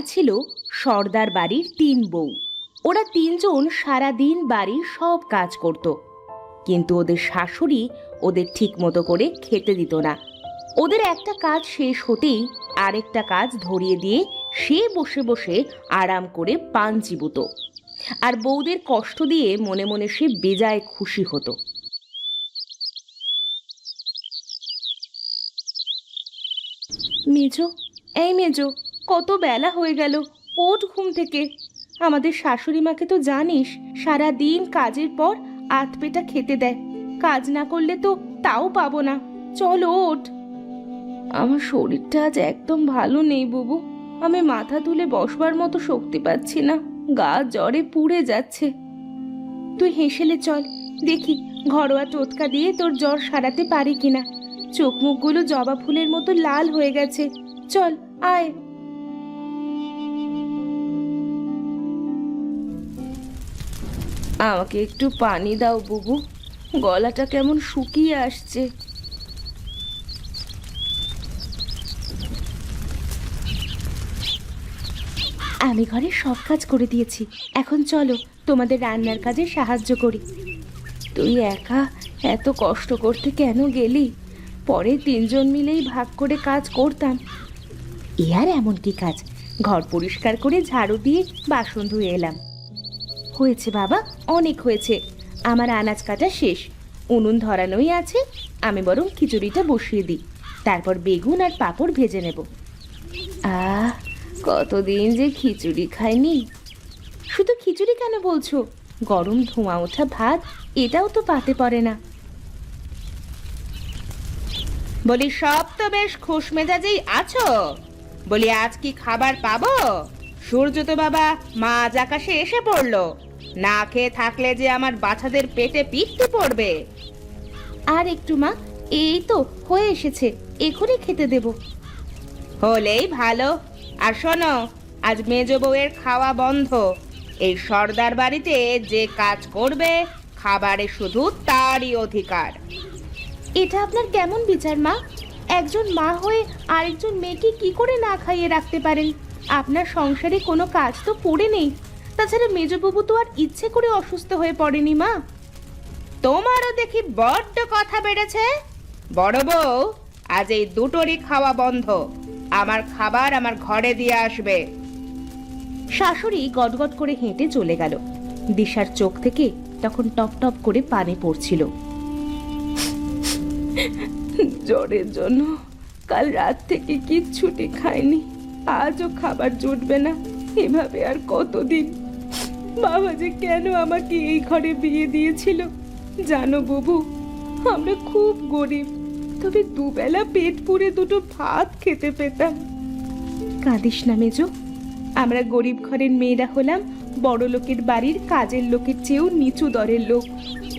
এরা ছিল সর্দার বাড়ির তিন বউ। ওরা তিনজন সারা দিন বাড়ির সব কাজ করত। কিন্তু ওদের শাশুড়ি ওদের ঠিক মতো করে খেতে দিত না। ওদের একটা কাজ শেষ হতেই আরেকটা কাজ ধরিয়ে দিয়ে সে বসে বসে আরাম করে পান চিবুত। আর বউদের কষ্ট দিয়ে মনে মনে সে বেজায় খুশি হতো। মেজো, এই মেজো কত বেলা হয়ে গেল ওঠ ঘুম থেকে। আমাদের শাশুড়ি মাকে তো জানিস সারা দিন কাজের পর আত পেটা খেতে দেয়। কাজ না করলে তো তাও পাবো না। চল ওঠ। আমার শরীরটা আজ একদম ভালো নেই বুবু। আমি মাথা তুলে বসবার মতো শক্তি পাচ্ছি না। গা জ্বরে পুড়ে যাচ্ছে। তুই হেসেলে চল। দেখি, ঘরোয়া টোটকা দিয়ে তোর জ্বর সারাতে পারি কিনা। চোখ মুখগুলো জবা ফুলের মতো লাল হয়ে গেছে। চল, আয়। আমাকে একটু পানি দাও, বুবু। গলাটা কেমন শুকিয়ে আসছে। আমি ঘরে সব কাজ করে দিয়েছি। এখন চলো, তোমাদের রান্নার কাজে সাহায্য করি। তুই একা এত কষ্ট করতে কেন গেলি? পরে তিনজন মিলেই ভাগ করে কাজ করতাম। এ আর এমন কি কাজ? ঘর পরিষ্কার করে ঝাড়ু দিয়ে বাসন ধুয়ে এলাম। হয়েছে, বাবা, অনেক হয়েছে। আমার আনাজ কাটা শেষ। উনুন ধরানোই আছে, আমি বরং খিচুড়িটা বসিয়ে দিই। তারপর বেগুন আর পাঁপড় ভেজে নেব। আহ, কতদিন যে খিচুড়ি খাইনি। শুধু খিচুড়ি কেন বলছো? গরম ধোঁয়া ওঠা ভাত, এটাও তো পাতে পড়ে না। বলি, সব তো বেশ খুশ মেজাজেই আছো? বলি, আজ কি খাবার পাবো? সূর্য তো বাবা মাঝ আকাশে এসে পড়ল। না খেয়ে থাকলে যে আমার বাচ্চাদের পেটে পিঠতে পড়বে। আর একটু মা এই তো হয়ে এসেছে এখনই খেতে দেব। হলেই ভালো। আর শোনো আজ মেজ বউয়ের খাওয়া বন্ধ। এই সর্দার বাড়িতে যে কাজ করবে খাবারে শুধু তারই অধিকার। এটা আপনার কেমন বিচার মা? একজন মা হয়ে আরেকজন মেয়েকে কি করে না খাইয়ে রাখতে পারেন? আপনার সংসারে কোনো কাজ তো পড়ে নেই। তাছাড়া মেজবাবু তো আর ইচ্ছে করে অসুস্থ হয়ে পড়েনি, মা। তোমারও দেখি বড্ড কথা বেড়েছে। বড় বউ, আজ এই দুটোরই খাওয়া বন্ধ। আমার খাবার আমার ঘরে দিয়ে আসবে। শাশুড়ি গদগদ করে হেঁটে চলে গেল। দিশার চোখ থেকে তখন টপ টপ করে পানি পড়ছিল। জ্বরের জন্য কাল রাত থেকে কিচ্ছুটি খাইনি। আজও খাবার জুটবে না। এভাবে আর কতদিন বাবা যে কেন আমাকে এই ঘরে বিয়ে দিয়েছিল? জানো বুবু, আমরা খুব গরিব, তবে দুবেলা পেট পুড়ে দুটো ভাত খেতে পেতাম। কাঁদিস না মেজো, আমরা গরিব ঘরের মেয়েরা হলাম, বড় লোকের বাড়ির কাজের লোকের চেয়েও নিচু দরের লোক।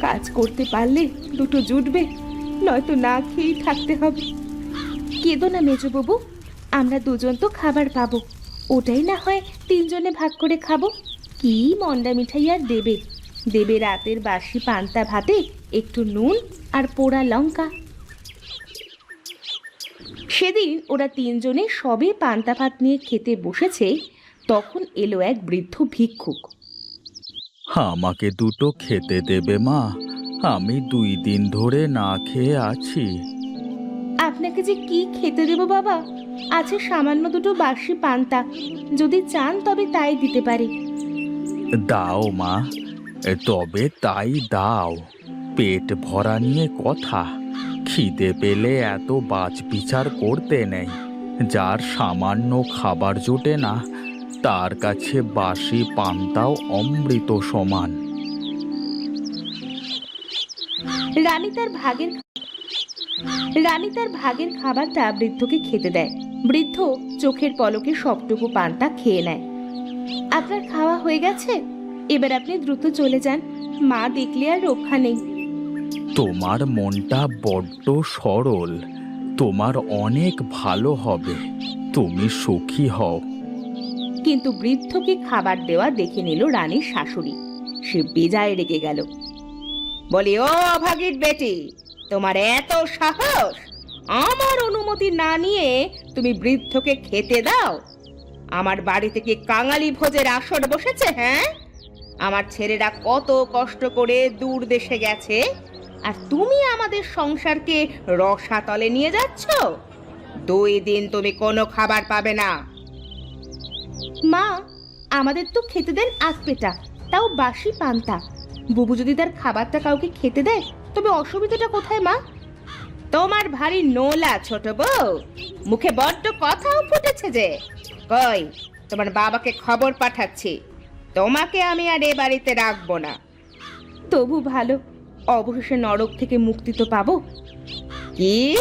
কাজ করতে পারলে দুটো জুটবে, নয়তো না খেয়েই থাকতে হবে। কেঁদো না মেজবাবু আমরা দুজন তো খাবার পাবো, ওটাই না হয় তিনজনে ভাগ করে খাব। কি মন্ডা মিঠাই আর দেবে? দেবে রাতের বাসি পান্তা ভাতে একটু নুন আর পোড়া লঙ্কা। সেদিন ওরা তিনজনে সবে পান্তা ভাত নিয়ে খেতে বসেছে তখন এলো এক বৃদ্ধ ভিক্ষুক। আমাকে দুটো খেতে দেবে মা আমি দুই দিন ধরে না খেয়ে আছি। আপনাকে যে কি খেতে দেব বাবা? আছে সামান্য দুটো বাসি পান্তা যদি চান তবে তাই দিতে পারি। দাও মা, তবে তাই দাও। পেট ভরা নিয়ে কথা। খিদে পেলে এত বাজ বিচার করতে নেই। যার সামান্য খাবার জোটে না, তার কাছে বাসি পান্তাও অমৃত সমান। রানী তার ভাগের রানী তার ভাগের খাবারটা বৃদ্ধকে খেতে দেয়। বৃদ্ধ চোখের পলকে সবটুকু পান্তা খেয়ে নেয়। আপনার খাওয়া হয়ে গেছে? এবার আপনি দ্রুত চলে যান। মা দেখলে আর রক্ষা নেই। তোমার মনটা বড্ড সরল। তোমার অনেক ভালো হবে। তুমি সুখী হও। কিন্তু বৃদ্ধকে খাবার দেওয়া দেখে নিল রানীর শাশুড়ি। সে বেজায় রেগে গেল। বলি ও অভাগীর বেটি তোমার এত সাহস! আমার অনুমতি না নিয়ে তুমি বৃদ্ধকে খেতে দাও আমার বাড়ি থেকে কাঙালি ভোজের আসর বসেছে হ্যাঁ? আমার ছেলেরা কত কষ্ট করে দূর দেশে গেছে। আর তুমি আমাদের সংসারকে রসাতলে নিয়ে যাচ্ছ? দুই দিন তুমি কোনো খাবার পাবে না। মা আমাদের তো খেতে দেন পেটা তাও বাসি পান্তা। বুবু যদি তার খাবারটা কাউকে খেতে দেয় তবে অসুবিধাটা কোথায় মা? তোমার ভারী নোলা ছোট বউ। মুখে বড্ড কথাও ফুটেছে যে। কই? তোমার বাবাকে খবর পাঠাচ্ছি। তোমাকে আমি আর এ বাড়িতে রাখব না। তবু ভালো অবশেষে নরক থেকে মুক্তি তো পাবো। কি?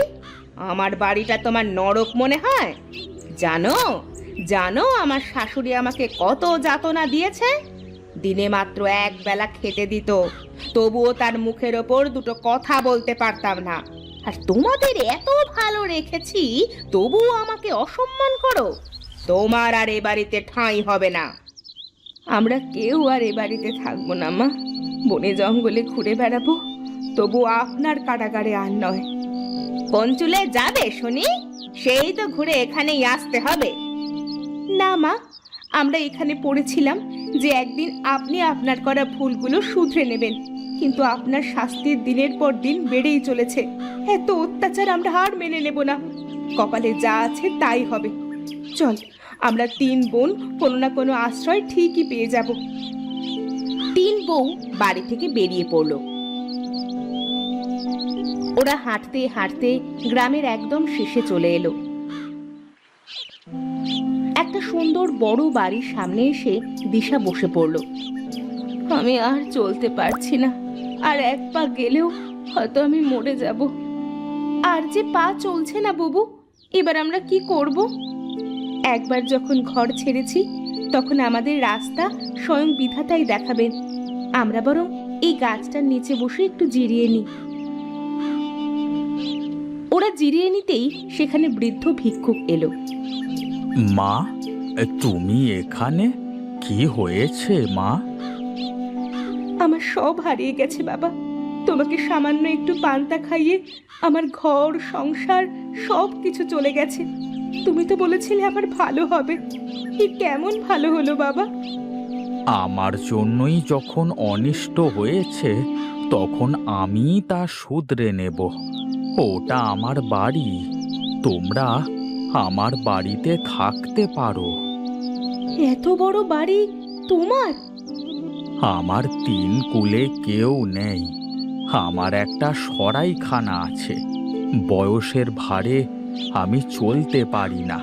আমার বাড়িটা তোমার নরক মনে হয়? জানো জানো আমার শাশুড়ি আমাকে কত যাতনা দিয়েছে? দিনে মাত্র এক বেলা খেতে দিত তবুও তার মুখের ওপর দুটো কথা বলতে পারতাম না। আর তোমাদের এত ভালো রেখেছি তবুও আমাকে অসম্মান করো। তোমার আর এ বাড়িতে ঠাঁই হবে না। আমরা কেউ আর এ বাড়িতে থাকব না মা। বনে জঙ্গলে ঘুরে বেড়াবো তবু আপনার কারাগারে আর নয়। পঞ্চুলে যাবে শুনি? সেই তো ঘুরে এখানেই আসতে হবে। না মা আমরা এখানে পড়েছিলাম যে একদিন আপনি আপনার করা ভুলগুলো শুধরে নেবেন কিন্তু আপনার শাস্তির দিনের পর দিন বেড়েই চলেছে। এত অত্যাচার আমরা আর মেনে নেব না। কপালে যা আছে তাই হবে। চল আমরা তিন বোন, কোনো না কোনো আশ্রয় ঠিকই পেয়ে যাব। তিন বউ বাড়ি থেকে বেরিয়ে পড়ল। ওরা হাঁটতে হাঁটতে গ্রামের একদম শেষে চলে এলো। একটা সুন্দর বড় বাড়ির সামনে এসে দিশা বসে পড়ল। আমি আর চলতে পারছি না, আর এক পা গেলেও হয়তো আমি মরে যাব। আর যে পা চলছে না বুবু, এবার আমরা কি করব? একবার যখন ঘর ছেড়েছি তখন আমাদের রাস্তা স্বয়ং বিধাতাই দেখাবেন। আমরা বরং এই গাছটার নিচে বসে একটু জিরিয়ে নিই। ওরা জিরিয়ে নিতেই সেখানে বৃদ্ধ ভিক্ষুক এলো। মা তুমি এখানে? কি হয়েছে মা? আমার সব হারিয়ে গেছে বাবা। তোমাকে সামান্য একটু পান্তা খাইয়ে আমার ঘর সংসার সব কিছু চলে গেছে। তুমি তো বলেছিলে আমার ভালো হবে। কি কেমন ভালো হলো বাবা? আমার জন্যই যখন অনিষ্ট হয়েছে তখন আমি তা শুধরে নেব। ওটা আমার বাড়ি। তোমরা আমার বাড়িতে থাকতে পারো। এত বড় বাড়ি তোমার? আমার তিন কুলে কেউ নেই। আমার একটা সরাইখানা আছে। বয়সের ভারে আমি চলতে পারি না।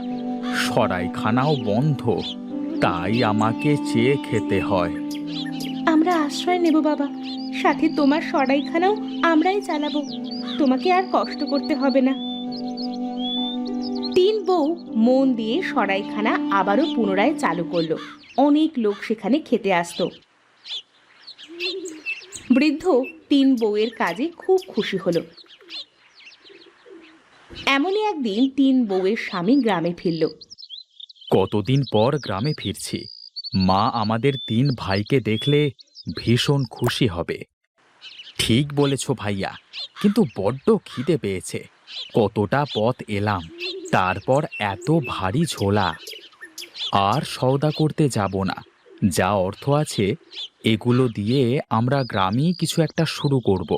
সরাইখানাও বন্ধ। তাই আমাকে চেয়ে খেতে হয়। আমরা আশ্রয় নেব বাবা। সাথে তোমার সরাইখানাও আমরাই চালাবো। তোমাকে আর কষ্ট করতে হবে না। তিন বউ মন দিয়ে সরাইখানা আবারও পুনরায় চালু করল। অনেক লোক সেখানে খেতে আসতো। বৃদ্ধ তিন বউয়ের কাজে খুব খুশি হলো। এমনই একদিন তিন বউয়ের স্বামী গ্রামে ফিরল। কতদিন পর গ্রামে ফিরছি। মা আমাদের তিন ভাইকে দেখলে ভীষণ খুশি হবে। ঠিক বলেছ ভাইয়া, কিন্তু বড্ড খিদে পেয়েছে। কতটা পথ এলাম, তারপর এত ভারী ঝোলা। আর সওদা করতে যাব না, যা অর্থ আছে, এগুলো দিয়ে আমরা গ্রামেই কিছু একটা শুরু করব।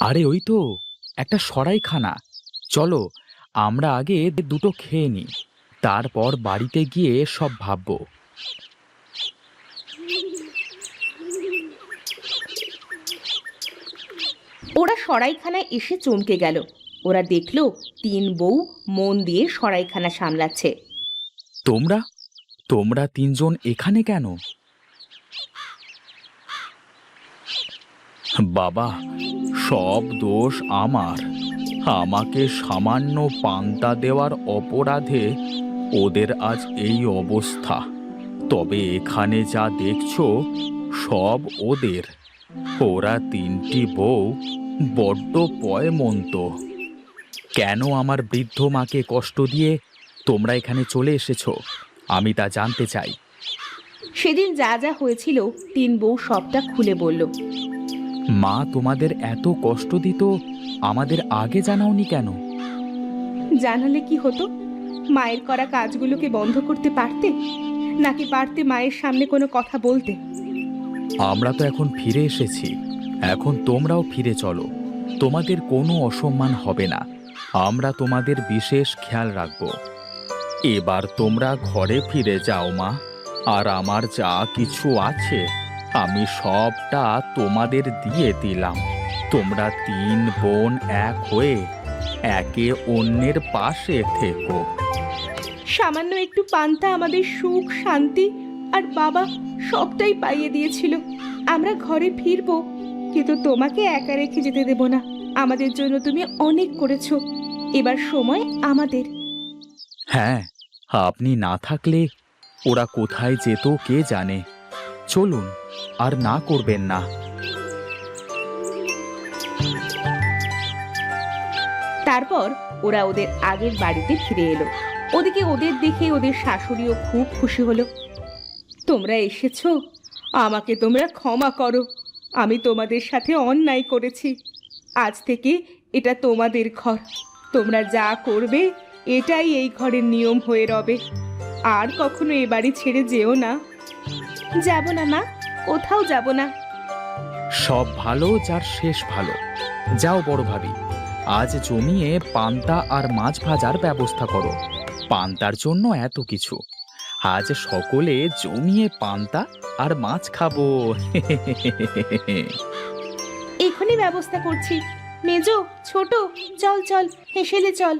আরে ওই তো একটা সরাইখানা। চলো আমরা আগে দুটো খেয়ে নিই তারপর বাড়িতে গিয়ে সব ভাববো। ওরা সরাইখানায় এসে চমকে গেল। ওরা দেখল তিন বউ মন দিয়ে সরাইখানা সামলাচ্ছে। তোমরা? তোমরা তিনজন এখানে কেন? বাবা সব দোষ আমার। আমাকে সামান্য পান্তা দেওয়ার অপরাধে ওদের আজ এই অবস্থা। তবে এখানে যা দেখছ, সব ওদের। ওরা তিনটি বউ, বড্ড পয়মন্ত। কেন আমার বৃদ্ধ মাকে কষ্ট দিয়ে তোমরা এখানে চলে এসেছ? আমি তা জানতে চাই। সেদিন যা যা হয়েছিল, তিন বউ সবটা খুলে বলল মা তোমাদের এত কষ্ট দিত আমাদের আগে জানাওনি কেন? জানালে কি হতো? মায়ের করা কাজগুলোকে বন্ধ করতে পারতে নাকি পারতে মায়ের সামনে কোনো কথা বলতে? আমরা তো এখন ফিরে এসেছি। এখন তোমরাও ফিরে চলো। তোমাদের কোনো অসম্মান হবে না। আমরা তোমাদের বিশেষ খেয়াল রাখব। এবার তোমরা ঘরে ফিরে যাও মা। আর আমার যা কিছু আছে আমি সবটা তোমাদের দিয়ে দিলাম। তোমরা তিন বোন এক হয়ে একে অন্যের পাশে থেকো। সামান্য একটু পান্তা আমাদের সুখ শান্তি আর বাবা সবটাই পাইয়ে দিয়েছিল। আমরা ঘরে ফিরবো কিন্তু তোমাকে একা রেখে যেতে দেব না। আমাদের জন্য তুমি অনেক করেছ। এবার সময় আমাদের। হ্যাঁ আপনি না থাকলে ওরা কোথায় যেত কে জানে। চলুন আর না করবেন না। তারপর ওরা ওদের আগের বাড়িতে ফিরে এলো। ওদিকে ওদের দেখে ওদের শাশুড়িও খুব খুশি হলো। তোমরা এসেছ? আমাকে তোমরা ক্ষমা করো। আমি তোমাদের সাথে অন্যায় করেছি। আজ থেকে এটা তোমাদের ঘর। তোমরা যা করবে এটাই এই ঘরের নিয়ম হয়ে রবে। আর কখনো এ বাড়ি ছেড়ে যেও না। যাব না মা। কোথাও যাব না। সব ভালো যার শেষ ভালো। যাও বড় ভাবি আজ জমিয়ে পান্তা আর মাছ ভাজার ব্যবস্থা করো। পান্তার জন্য এত কিছু। আজ সকলে জমিয়ে পান্তা আর মাছ খাব। এখনই ব্যবস্থা করছি। মেজো ছোট চল চল হেসেলে চল।